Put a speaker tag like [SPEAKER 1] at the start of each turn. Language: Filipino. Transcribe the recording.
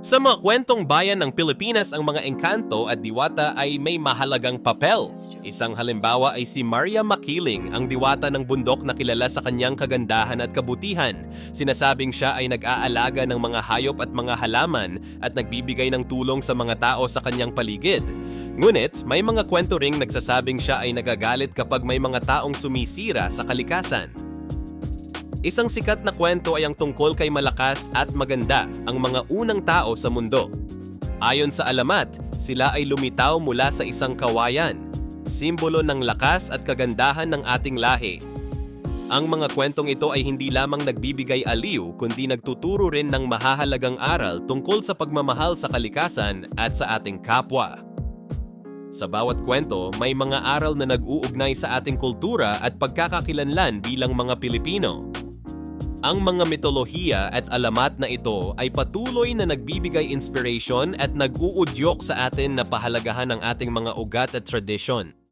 [SPEAKER 1] Sa mga kwentong bayan ng Pilipinas, ang mga engkanto at diwata ay may mahalagang papel. Isang halimbawa ay si Maria Makiling, ang diwata ng bundok na kilala sa kanyang kagandahan at kabutihan. Sinasabing siya ay nag-aalaga ng mga hayop at mga halaman at nagbibigay ng tulong sa mga tao sa kanyang paligid. Ngunit, may mga kwento ring nagsasabing siya ay nagagalit kapag may mga taong sumisira sa kalikasan. Isang sikat na kwento ay ang tungkol kay malakas at maganda ang mga unang tao sa mundo. Ayon sa alamat, sila ay lumitaw mula sa isang kawayan, simbolo ng lakas at kagandahan ng ating lahi. Ang mga kwentong ito ay hindi lamang nagbibigay aliw kundi nagtuturo rin ng mahahalagang aral tungkol sa pagmamahal sa kalikasan at sa ating kapwa. Sa bawat kwento, may mga aral na nag-uugnay sa ating kultura at pagkakakilanlan bilang mga Pilipino. Ang mga mitolohiya at alamat na ito ay patuloy na nagbibigay inspiration at nag-uudyok sa atin na pahalagahan ang ating mga ugat at tradisyon.